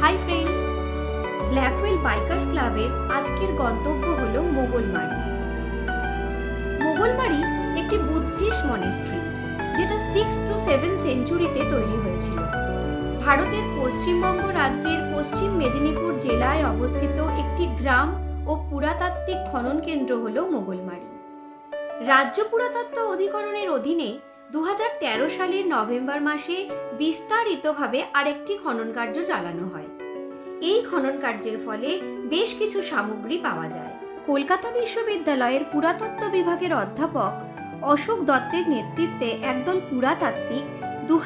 Hi friends black wheel bikers ক্লাবের আজকের গন্তব্য হল মোগলমারি। মোগলমারি একটি বুদ্ধিস্ট মনেস্ট্রি যেটা সিক্স টু সেভেন সেঞ্চুরিতে তৈরি হয়েছিল। ভারতের পশ্চিমবঙ্গ রাজ্যের পশ্চিম মেদিনীপুর জেলায় অবস্থিত একটি গ্রাম ও পুরাতাত্ত্বিক খনন কেন্দ্র হল মোগলমারি। রাজ্য পুরাতত্ত্ব অধিকরণের অধীনে দু হাজার তেরো সালের নভেম্বর মাসে বিস্তারিতভাবে আরেকটি খনন কার্য চালানো হয়। এই খনন কার্যের ফলে বেশ কিছু সামগ্রী পাওয়া যায়। কলকাতা বিশ্ববিদ্যালয়ের পুরাতত্ত্ব বিভাগের অধ্যাপক অশোক দত্তের নেতৃত্বে একদল পুরাতাত্ত্বিক দু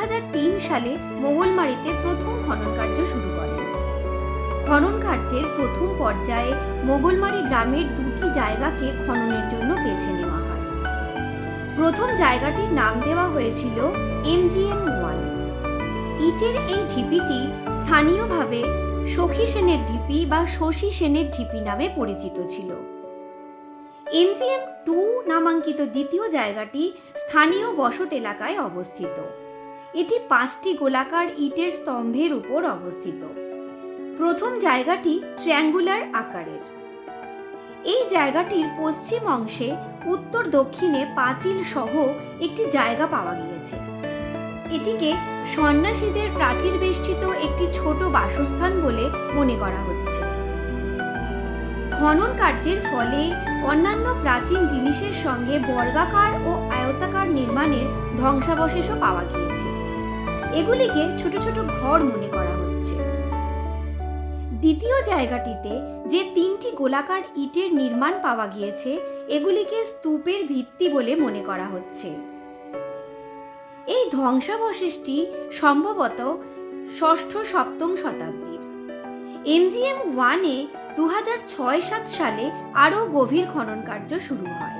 সালে মোগলমারিতে প্রথম খনন কার্য শুরু করেন। খনন কার্যের প্রথম পর্যায়ে মোগলমারি গ্রামের দুটি জায়গাকে খননের জন্য বেছে নেওয়া হয়। প্রথম জায়গাটির নাম দেওয়া হয়েছিল এমজিএম ওয়ান। ইটের এই ঢিপিটি স্থানীয়ভাবে সখী সেনের ঢিপি বা শশী সেনের ঢিপি নামে পরিচিত ছিল। এমজিএম টু নামাঙ্কিত দ্বিতীয় জায়গাটি স্থানীয় বসত এলাকায় অবস্থিত। এটি পাঁচটি গোলাকার ইটের স্তম্ভের উপর অবস্থিত। প্রথম জায়গাটি ট্র্যাঙ্গুলার আকারের। এই জায়গাটির পশ্চিম অংশে উত্তর দক্ষিণে পাঁচিল সহ একটি জায়গা পাওয়া গিয়েছে। এটিকে সন্ন্যাসীদের প্রাচীর বেষ্টিত একটি ছোট বাসস্থান বলে মনে করা হচ্ছে। খনন কার্যের ফলে অন্যান্য প্রাচীন জিনিসের সঙ্গে বর্গাকার ও আয়তাকার নির্মাণের ধ্বংসাবশেষও পাওয়া গিয়েছে। এগুলিকে ছোট ছোট ঘর মনে করা হচ্ছে। দ্বিতীয় জায়গাটিতে যে তিনটি গোলাকার ইটের নির্মাণ পাওয়া গিয়েছে, এগুলিকে স্তূপের ভিত্তি বলে মনে করা হচ্ছে। এই ধ্বংসাবশেষটি সম্ভবত ষষ্ঠ সপ্তম শতাব্দীর। এমজিএম ওয়ানে দু ছয় সাত সালে আরও গভীর খনন কার্য শুরু হয়।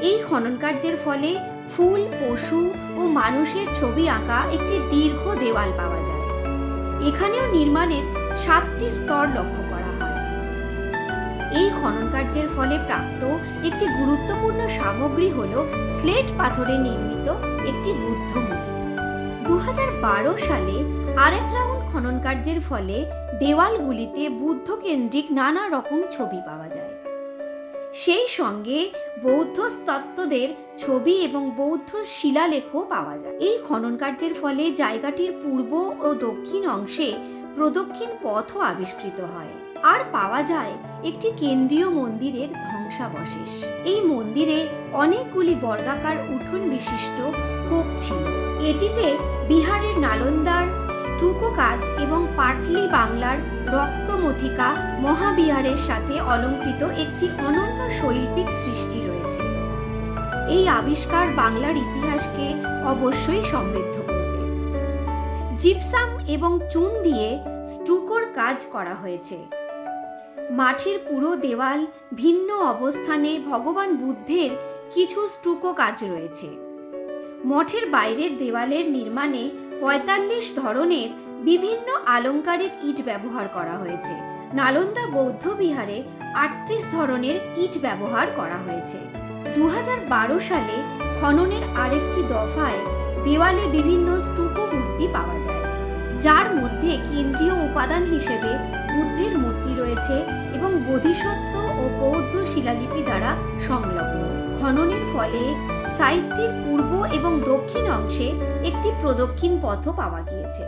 এই খনন কার্যের ফলে ফুল, পশু ও মানুষের ছবি আঁকা একটি দীর্ঘ দেওয়াল পাওয়া যায়। এখানেও নির্মাণের সাতটি স্তর লক্ষ্য করা হয়। এই খনন কার্যের ফলে প্রাপ্ত একটি গুরুত্বপূর্ণ সামগ্রী হল স্লেট পাথরে নির্মিত একটি বুদ্ধ মূর্তি দু সালে আরেক রাউন্ড খনন কার্যের ফলে দেওয়ালগুলিতে বুদ্ধ কেন্দ্রিক নানা রকম ছবি পাওয়া যায়। সেই সঙ্গে বৌদ্ধ তত্ত্বদের ছবি এবং বৌদ্ধ শিলালেখও পাওয়া যায়। এই খনন কার্যের ফলে জায়গাটির পূর্ব ও দক্ষিণ অংশে প্রদক্ষিণ পথও আবিষ্কৃত হয়। আর পাওয়া যায় একটি কেন্দ্রীয় মন্দিরের ধ্বংসাবশেষ। এই মন্দিরে অনেকগুলি বর্গাকার উঠোন বিশিষ্ট কূপ ছিল। এটিতে বিহারের নালন্দার স্টুকো কাজ এবং পাটলি বাংলার রক্তমথিকা মহাবিহারের সাথে অলঙ্কৃত একটি অনন্য শৈল্পিক সৃষ্টি রয়েছে। এই আবিষ্কার বাংলার ইতিহাসকে অবশ্যই সমৃদ্ধ করবে। জিপসাম এবং চুন দিয়ে স্টুকোর কাজ করা হয়েছে। মাঠের পুরো দেওয়াল ভিন্ন অবস্থানে ভগবান বুদ্ধের কিছু স্টুকো কাজ রয়েছে। মঠের বাইরের দেওয়ালের নির্মাণে পঁয়তাল্লিশ ধরনের বিভিন্ন আলংকারিক ইট ব্যবহার করা হয়েছে। নালন্দা বৌদ্ধ বিহারে আটত্রিশ ধরনের ইট ব্যবহার করা হয়েছে। দু হাজার বারো সালে খননের আরেকটি দফায় দেওয়ালে বিভিন্ন স্তূপ মূর্তি পাওয়া যায়, যার মধ্যে কেন্দ্রীয় উপাদান হিসেবে বুদ্ধের মূর্তি রয়েছে এবং বোধিসত্ত্ব ও বৌদ্ধ শিলালিপি দ্বারা সংলগ্ন। খননের ফলে সাইটটির পূর্ব এবং দক্ষিণ অংশে একটি প্রদক্ষিণ পথও পাওয়া গিয়েছে।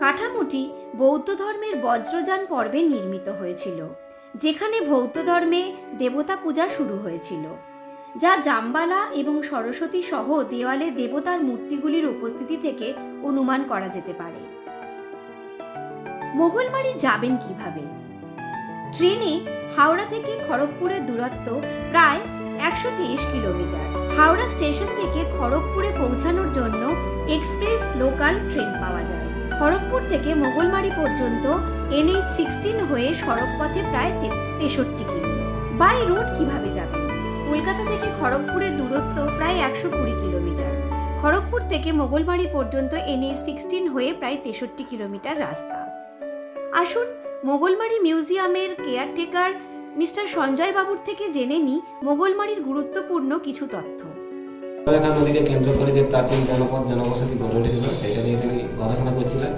কাঠামোটি বৌদ্ধ ধর্মের বজ্রযান পর্বে নির্মিত হয়েছিল, যেখানে বৌদ্ধ ধর্মে দেবতা পূজা শুরু হয়েছিল, যা জাম্বালা এবং সরস্বতী সহ দেওয়ালে দেবতার মূর্তিগুলির উপস্থিতি থেকে অনুমান করা যেতে পারে। মোগলবাড়ি যাবেন কীভাবে? ট্রেনে হাওড়া থেকে খড়গপুরের দূরত্ব প্রায় একশো তেইশ কিলোমিটার। হাওড়া স্টেশন থেকে খড়গপুরে পৌঁছানোর জন্য এক্সপ্রেস লোকাল ট্রেন পাওয়া যায়। খড়গপুর থেকে মোগলমারি পর্যন্ত এনএইচ সিক্সটিন হয়ে সড়কপথে প্রায় তেষট্টি কিমি। বাই রোড কীভাবে যাবেন? কলকাতা থেকে খড়গপুরের দূরত্ব প্রায় একশো কুড়ি কিলোমিটার। খড়গপুর থেকে মোগলমারি পর্যন্ত এনএইচ সিক্সটিন হয়ে প্রায় তেষট্টি কিলোমিটার রাস্তা। আসুন, মোগলমারি মিউজিয়ামের কেয়ারটেকার মিস্টার সঞ্জয় বাবুর থেকে জেনে নিই মোগলমারির গুরুত্বপূর্ণ কিছু তথ্য। সুবর্ণরেখা নদীকে কেন্দ্র করে যে প্রাচীন জনপদ, জনবসতি গড়ে উঠেছিল, সেটা নিয়ে তিনি গবেষণা করছিলেন।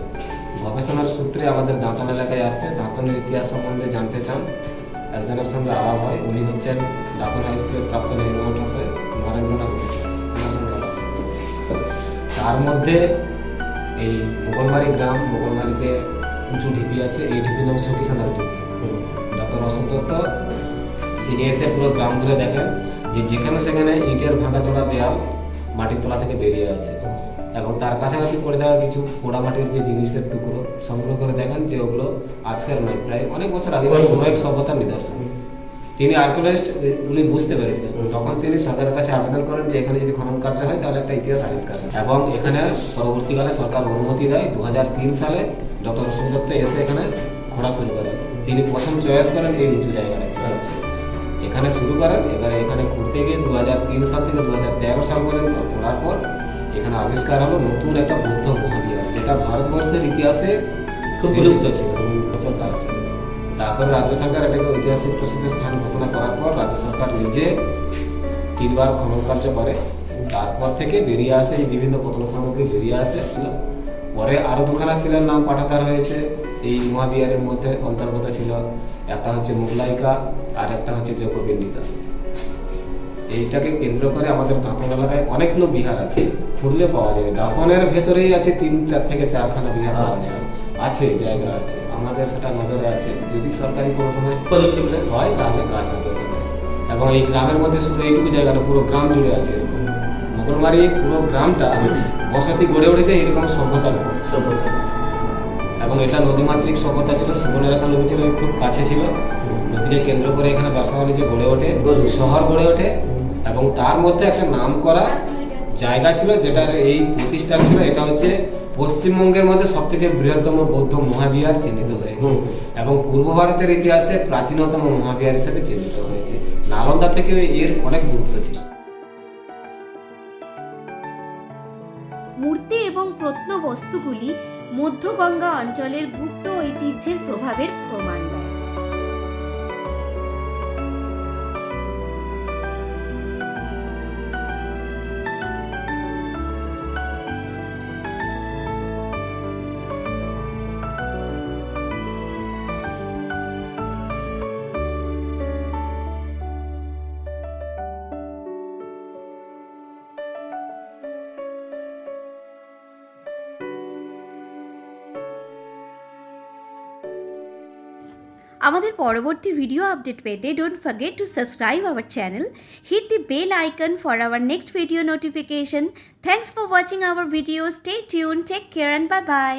গবেষণার সূত্রে আমাদের দাঁতন এলাকায় আসতে দাঁতনের ইতিহাস সম্বন্ধে জানতে চান। একজনের সঙ্গে আলাপ হয়, উনি হচ্ছেন দাঁতন হাই প্রাক্তন হেডমাস্টার নরেন্দ্রনাথ। তার মধ্যে এই মোগলমারি গ্রাম, মোগলমারিতে উঁচু ঢিপি আছে এই ঢিপির নাম সখীসানার ঢিপি ডক্টর অশোক দত্ত তিনি এসে পুরো গ্রাম ঘুরে দেখেন যে যেখানে সেখানে ইটের ভাঙা চোড়া দেওয়াল মাটির তলা থেকে বেরিয়ে আছে এবং তার কাছাকাছি পড়ে দেওয়া কিছু পোড়া মাটির যে জিনিসের টুকরো সংগ্রহ করে দেখেন যে ওগুলো আজকের নয় প্রায় অনেক বছর আগে কোনো এক সভ্যতার নিদর্শন। তিনি আর্কিওলজিস্ট উনি বুঝতে পেরেছিলেন তখন তিনি সরকারের কাছে আবেদন করেন যে এখানে যদি খনন কার্য হয় তাহলে একটা ইতিহাস আবিষ্কার এবং এখানে পরবর্তীকালে সরকার অনুমতি দেয় দু হাজার তিন সালে ডক্টর অশোক দত্ত এসে এখানে খোঁড়া শুরু করেন। তিনি প্রথম চয়েস করেন এই উঁচু জায়গাটা। এখানে শুরু করেন এবারে এখানে ঘুরতে গিয়ে দু হাজার তিন সাল থেকে দু হাজার তেরো সাল পর্যন্ত ঘোরার পর এখানে আবিষ্কার হলো নতুন একটা বৌদ্ধ মহাবিহার যেটা ভারতবর্ষের ইতিহাসে খুব বিলুপ্ত ছিল। বছর কাজ তারপরে রাজ্য সরকার এটাকে ঐতিহাসিক প্রসিদ্ধ স্থান ঘোষণা করার পর রাজ্য সরকার নিজে তিনবার খনন কার্য করে। তারপর থেকে বেরিয়ে আসে এই বিভিন্ন প্রত্ন সামগ্রী বেরিয়ে আসে। পরে আরও দুখানা শিলার নাম পাঠাতার হয়েছে। এই মহাবিহারের মধ্যে অন্তর্গত ছিল একটা হচ্ছে মুগলাইকা আর একটা হচ্ছে যোগপিণ্ডিকা এইটাকে কেন্দ্র করে আমাদের দাঁতন এলাকায় অনেকগুলো বিহার আছে। খুঁড়লে পাওয়া যাবে। দাঁতনের ভেতরেই আছে তিন চার থেকে চারখানা বিহার যায় আছে জায়গা আছে। আমাদের সেটা নজরে আছে। যদি সরকারি কোনো সময় পদক্ষেপ হয় তাহলে কাজ হবে। এবং এই গ্রামের মধ্যে শুধু এইটুকু জায়গাটা পুরো গ্রাম জুড়ে আছে। মোগলমারি পুরো গ্রামটা বসতি গড়ে উঠেছে এরকম সভ্যতার সভ্যতা। এবং এটা নদীমাতৃক সভ্যতা ছিল সুবর্ণরেখা নদী ছিল খুব কাছে ছিল। নদীকে কেন্দ্র করে এখানে ব্যবসা বাণিজ্য গড়ে ওঠে গড়ে ওঠে। শহর গড়ে ওঠে। এবং তার মধ্যে একটা নাম করা জায়গা ছিল যেটার এই প্রতিষ্ঠান ছিল এটা হচ্ছে পশ্চিমবঙ্গের মধ্যে সবথেকে বৃহত্তম বৌদ্ধ মহাবিহার চিহ্নিত হয়েছে। এবং পূর্ব ভারতের ইতিহাসে প্রাচীনতম মহাবিহার হিসেবে চিহ্নিত হয়েছে। নালন্দা থেকে এর অনেক গুরুত্ব ছিল। মূর্তি এবং প্রত্নবস্তুগুলি মধ্যগঙ্গা অঞ্চলের গুপ্ত ঐতিহ্যের প্রভাবের প্রমাণ। আমাদের পরবর্তী ভিডিও আপডেট পেতে don't forget to subscribe our channel hit the bell icon for our next video notification thanks for watching our video stay tune take care and bye bye